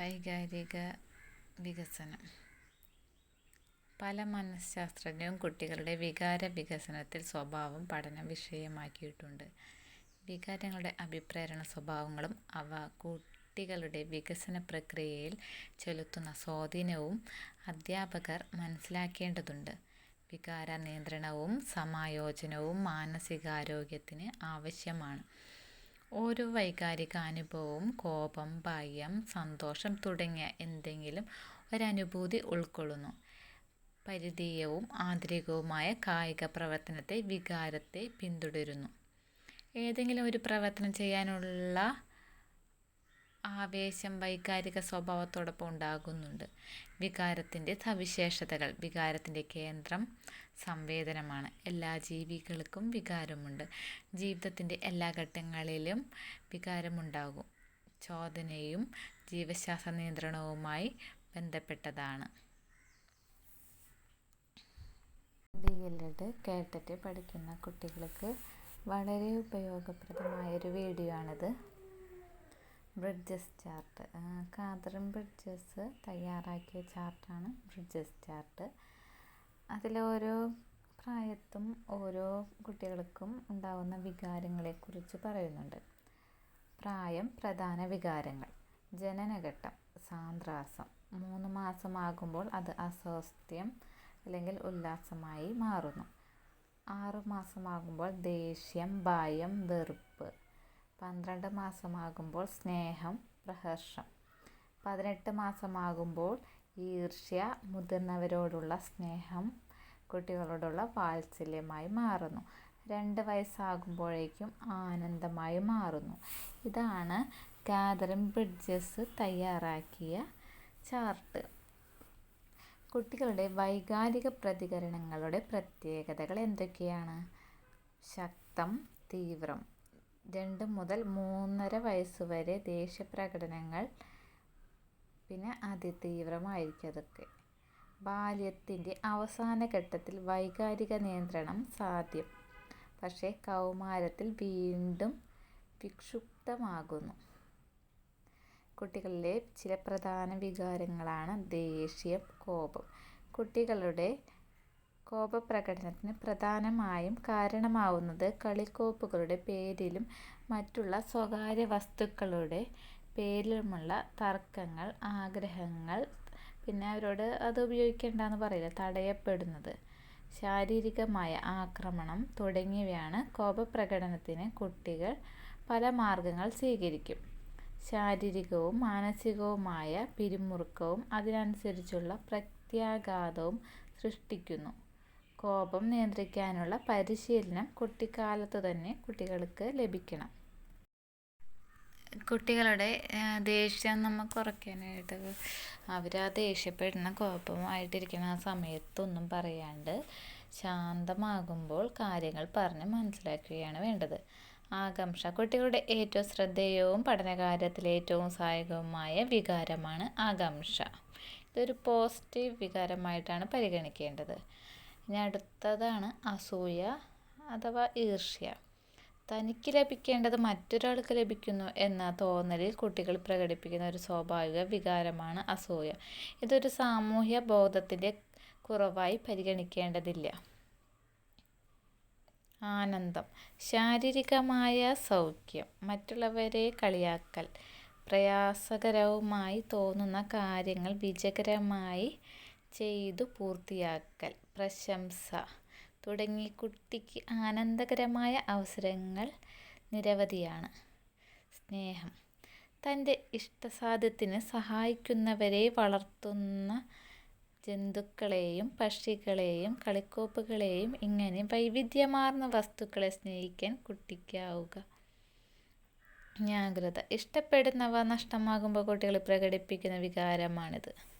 വൈകാരിക വികസനം പല മനഃശാസ്ത്രജ്ഞരും കുട്ടികളുടെ വികാര വികസനത്തിൽ സ്വഭാവം പഠന വിഷയമാക്കിയിട്ടുണ്ട്. വികാരങ്ങളുടെ അഭിപ്രേരണ സ്വഭാവങ്ങളും അവ കുട്ടികളുടെ വികസന പ്രക്രിയയിൽ ചെലുത്തുന്ന സ്വാധീനവും അധ്യാപകർ മനസ്സിലാക്കേണ്ടതുണ്ട്. വികാര നിയന്ത്രണവും സമായോജനവും മാനസികാരോഗ്യത്തിന് ആവശ്യമാണ്. ഓരോ വൈകാരിക അനുഭവവും കോപം, ഭയം, സന്തോഷം തുടങ്ങിയ എന്തെങ്കിലും ഒരനുഭൂതി ഉൾക്കൊള്ളുന്നു. പരിധീയവും ആന്തരികവുമായ കായിക പ്രവർത്തനത്തെ വികാരത്തെ പിന്തുടരുന്നു. ഏതെങ്കിലും ഒരു പ്രവർത്തനം ചെയ്യാനുള്ള ആവേശം വൈകാരിക സ്വഭാവത്തോടൊപ്പം ഉണ്ടാകുന്നുണ്ട്. വികാരത്തിന്റെ സവിശേഷതകൾ വികാരത്തിന്റെ കേന്ദ്രം സംവേദനമാണ്. എല്ലാ ജീവികൾക്കും വികാരമുണ്ട്. ജീവിതത്തിന്റെ എല്ലാ ഘട്ടങ്ങളിലും വികാരമുണ്ടാകും. ചോദനയും ജീവശ്വാസ നിയന്ത്രണവുമായി ബന്ധപ്പെട്ടതാണ്. ഡി. കേഡറ്റ് പഠിക്കുന്ന കുട്ടികൾക്ക് വളരെ ഉപയോഗപ്രദമായൊരു വീഡിയോ ആണിത്. Bridges chart. കാതറിൻ ബ്രിഡ്ജസ് തയ്യാറാക്കിയ ചാർട്ടാണ് ബ്രിഡ്ജസ് ചാർട്ട്. അതിലോരോ പ്രായത്തും ഓരോ കുട്ടികൾക്കും ഉണ്ടാകുന്ന വികാരങ്ങളെക്കുറിച്ച് പറയുന്നുണ്ട്. പ്രായം പ്രധാന വികാരങ്ങൾ. ജനനഘട്ടം സാന്ദ്രാസം. മൂന്ന് മാസമാകുമ്പോൾ അത് അസ്വാസ്ഥ്യം അല്ലെങ്കിൽ ഉല്ലാസമായി മാറുന്നു. ആറുമാസമാകുമ്പോൾ ദേഷ്യം, ഭയം, വെറുപ്പ്. പന്ത്രണ്ട് മാസമാകുമ്പോൾ സ്നേഹം, പ്രഹർഷം. പതിനെട്ട് മാസമാകുമ്പോൾ ഈർഷ്യ, മുതിർന്നവരോടുള്ള സ്നേഹം, കുട്ടികളോടുള്ള വാത്സല്യമായി മാറുന്നു. രണ്ട് വയസ്സാകുമ്പോഴേക്കും ആനന്ദമായി മാറുന്നു. ഇതാണ് കാതറിൻ ബ്രിഡ്ജസ് തയ്യാറാക്കിയ ചാർട്ട്. കുട്ടികളുടെ വൈകാരിക പ്രതികരണങ്ങളുടെ പ്രത്യേകതകൾ എന്തൊക്കെയാണ്? ശക്തം, തീവ്രം. രണ്ട് മുതൽ മൂന്നര വയസ്സ് വയസ്സുവരെ ദേഷ്യപ്രകടനങ്ങൾ പിന്നെ അതിതീവ്രമായിരിക്കും അതൊക്കെ. ബാല്യത്തിന്റെ അവസാന ഘട്ടത്തിൽ വൈകാരിക നിയന്ത്രണം സാധ്യം. പക്ഷേ കൗമാരത്തിൽ വീണ്ടും വിക്ഷുപ്തമാകുന്നു കുട്ടികളിലെ ചില പ്രധാന വികാരങ്ങളാണ് ദേഷ്യം, കോപം. കുട്ടികളുടെ കോപപ്രകടനത്തിന് പ്രധാനമായും കാരണമാവുന്നത് കളിക്കോപ്പുകളുടെ പേരിലും മറ്റുള്ള സ്വകാര്യ വസ്തുക്കളുടെ പേരിലുമുള്ള തർക്കങ്ങൾ, ആഗ്രഹങ്ങൾ പിന്നെ അവരോട് അത് ഉപയോഗിക്കേണ്ടെന്ന് പറയില്ല തടയപ്പെടുന്നത്, ശാരീരികമായ ആക്രമണം തുടങ്ങിയവയാണ്. കോപപ്രകടനത്തിന് കുട്ടികൾ പല മാർഗങ്ങൾ സ്വീകരിക്കും. ശാരീരികവും മാനസികവുമായ പിരിമുറുക്കവും അതിനനുസരിച്ചുള്ള പ്രത്യാഘാതവും സൃഷ്ടിക്കുന്നു. കോപം നിയന്ത്രിക്കാനുള്ള പരിശീലനം കുട്ടിക്കാലത്ത് തന്നെ കുട്ടികൾക്ക് ലഭിക്കണം. കുട്ടികളുടെ ദേഷ്യം നമ്മൾ കുറയ്ക്കാനായിട്ട് അവർ ആ ദേഷ്യപ്പെടുന്ന കോപമായിട്ടിരിക്കുന്ന ആ സമയത്തൊന്നും പറയാണ്ട് ശാന്തമാകുമ്പോൾ കാര്യങ്ങൾ പറഞ്ഞ് മനസ്സിലാക്കുകയാണ് വേണ്ടത്. ആകാംക്ഷ. കുട്ടികളുടെ ഏറ്റവും ശ്രദ്ധേയവും പഠനകാര്യത്തിൽ ഏറ്റവും സഹായകവുമായ വികാരമാണ് ആകാംക്ഷ. ഇതൊരു പോസിറ്റീവ് വികാരമായിട്ടാണ് പരിഗണിക്കേണ്ടത്. ഇനി അടുത്തതാണ് അസൂയ അഥവാ ഈർഷ്യ. തനിക്ക് ലഭിക്കേണ്ടത് മറ്റൊരാൾക്ക് ലഭിക്കുന്നു എന്ന തോന്നലിൽ കുട്ടികൾ പ്രകടിപ്പിക്കുന്ന ഒരു സ്വാഭാവിക വികാരമാണ് അസൂയ. ഇതൊരു സാമൂഹ്യ ബോധത്തിന്റെ കുറവായി പരിഗണിക്കേണ്ടതില്ല. ആനന്ദം. ശാരീരികമായ സൗഖ്യം. മറ്റുള്ളവരെ കളിയാക്കൽ, പ്രയാസകരവുമായി തോന്നുന്ന കാര്യങ്ങൾ വിജയകരമായി ചെയ്തു പൂർത്തിയാക്കൽ, പ്രശംസ തുടങ്ങി കുട്ടിക്ക് ആനന്ദകരമായ അവസരങ്ങൾ നിരവധിയാണ്. സ്നേഹം. തന്റെ ഇഷ്ടസാധ്യത്തിന് സഹായിക്കുന്നവരെ വളർത്തുന്ന ജന്തുക്കളെയും പക്ഷികളെയും കളിക്കോപ്പുകളെയും ഇങ്ങനെ വൈവിധ്യമാർന്ന വസ്തുക്കളെ സ്നേഹിക്കാൻ കുട്ടിക്കാവുക. ജാഗ്രത. ഇഷ്ടപ്പെടുന്നവ നഷ്ടമാകുമ്പോൾ കുട്ടികൾ പ്രകടിപ്പിക്കുന്ന വികാരമാണിത്.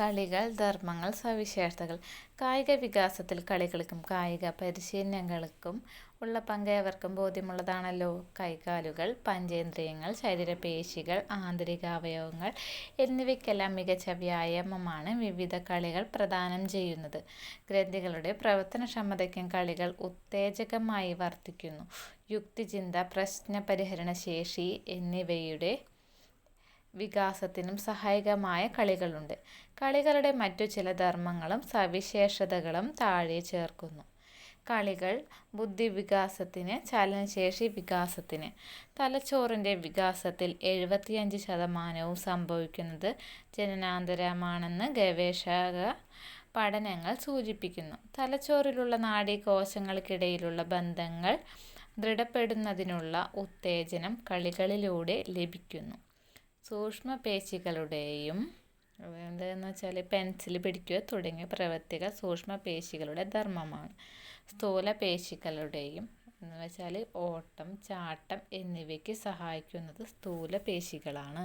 കളികൾ, ധർമ്മങ്ങൾ, സവിശേഷതകൾ. കായിക വികാസത്തിൽ കളികൾക്കും കായിക പരിശീലനങ്ങൾക്കും ഉള്ള പങ്ക് ഏവർക്കും ബോധ്യമുള്ളതാണല്ലോ. കൈകാലുകൾ, പഞ്ചേന്ദ്രിയങ്ങൾ, ശരീരപേശികൾ, ആന്തരിക അവയവങ്ങൾ എന്നിവയ്ക്കെല്ലാം മികച്ച വ്യായാമമാണ് വിവിധ കളികൾ പ്രദാനം ചെയ്യുന്നത്. ഗ്രന്ഥികളുടെ പ്രവർത്തനക്ഷമതയ്ക്കും കളികൾ ഉത്തേജകമായി വർത്തിക്കുന്നു. യുക്തിചിന്ത, പ്രശ്ന പരിഹരണ ശേഷി എന്നിവയുടെ വികാസത്തിനും സഹായകമായ കളികളുണ്ട്. കളികളുടെ മറ്റു ചില ധർമ്മങ്ങളും സവിശേഷതകളും താഴെ ചേർക്കുന്നു. കളികൾ ബുദ്ധിവികാസത്തിന്, ചലനശേഷി വികാസത്തിന്. തലച്ചോറിന്റെ വികാസത്തിൽ എഴുപത്തിയഞ്ച് ശതമാനവും സംഭവിക്കുന്നത് ജനനാന്തരമാണെന്ന് ഗവേഷക പഠനങ്ങൾ സൂചിപ്പിക്കുന്നു. തലച്ചോറിലുള്ള നാഡീകോശങ്ങൾക്കിടയിലുള്ള ബന്ധങ്ങൾ ദൃഢപ്പെടുന്നതിനുള്ള ഉത്തേജനം കളികളിലൂടെ ലഭിക്കുന്നു. സൂക്ഷ്മപേശികളുടെയും എന്താന്ന് വെച്ചാൽ പെൻസിൽ പിടിക്കുക തുടങ്ങിയ പ്രവൃത്തികൾ സൂക്ഷ്മപേശികളുടെ സ്ഥൂല സ്ഥൂലപേശികളുടെയും എന്ന് വെച്ചാൽ ഓട്ടം, ചാട്ടം എന്നിവയ്ക്ക് സഹായിക്കുന്നത് സ്ഥൂലപേശികളാണ്.